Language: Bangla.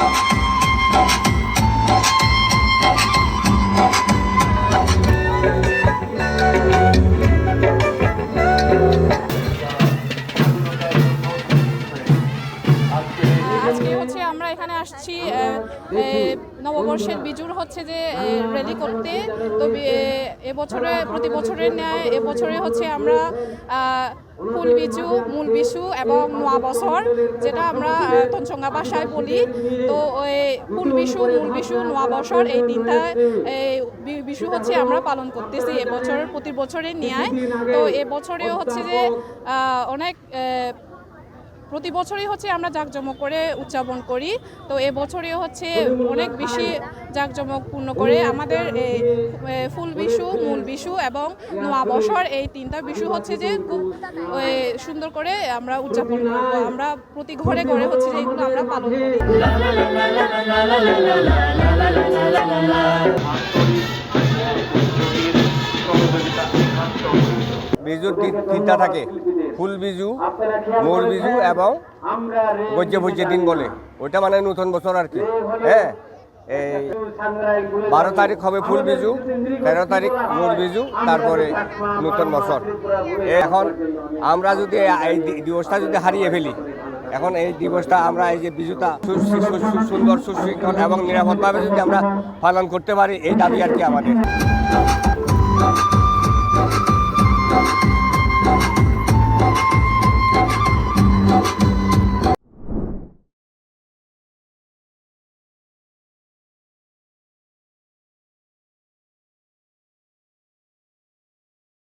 Thank you. আজকে হচ্ছে আমরা এখানে আসছি নববর্ষের বিজুর হচ্ছে যে রেলি করতে। তো এবছরে প্রতি বছরের ন্যায় এবছরে হচ্ছে আমরা ফুল বিজু, মূল বিশু এবং নোয়া বছর, যেটা আমরা তঞ্চঙ্গা ভাষায় বলি। তো ওই ফুল বিশু, মূল বিশু নোয়া বছর এই তিনটা বিশু হচ্ছে আমরা পালন করতেছি এবছর প্রতি বছরের ন্যায়। তো এবছরেও হচ্ছে যে অনেক প্রতি বছরই হচ্ছে আমরা জাঁকজমক করে উদযাপন করি। তো এবছরেও হচ্ছে অনেক বেশি জাঁকজমকপূর্ণ করে। আমাদের ফুল বিশু, মূল বিশু এবং নোয়া বছর এই তিনটা বিশু হচ্ছে যে খুব সুন্দর করে আমরা উদযাপন করব। আমরা প্রতি ঘরে ঘরে হচ্ছে যে এগুলো আমরা পালন করি। বিজুর তিনটা থাকে। ফুল বিজু মোর বিজু এবং গজ্জে ভজ্জে দিন বলে। ওটা মানে নতুন বছর আর কি। হ্যাঁ এই বারো তারিখ হবে ফুল বিজু তেরো তারিখ মোর বিজু তারপরে নতুন বছর। এখন আমরা যদি এই দিবসটা যদি হারিয়ে ফেলি এখন এই দিবসটা আমরা এই যে বিজুটা সুন্দর সুশৃঙ্খল এবং নিরাপদভাবে যদি আমরা পালন করতে পারি এই দাবি আর কি আমাদের।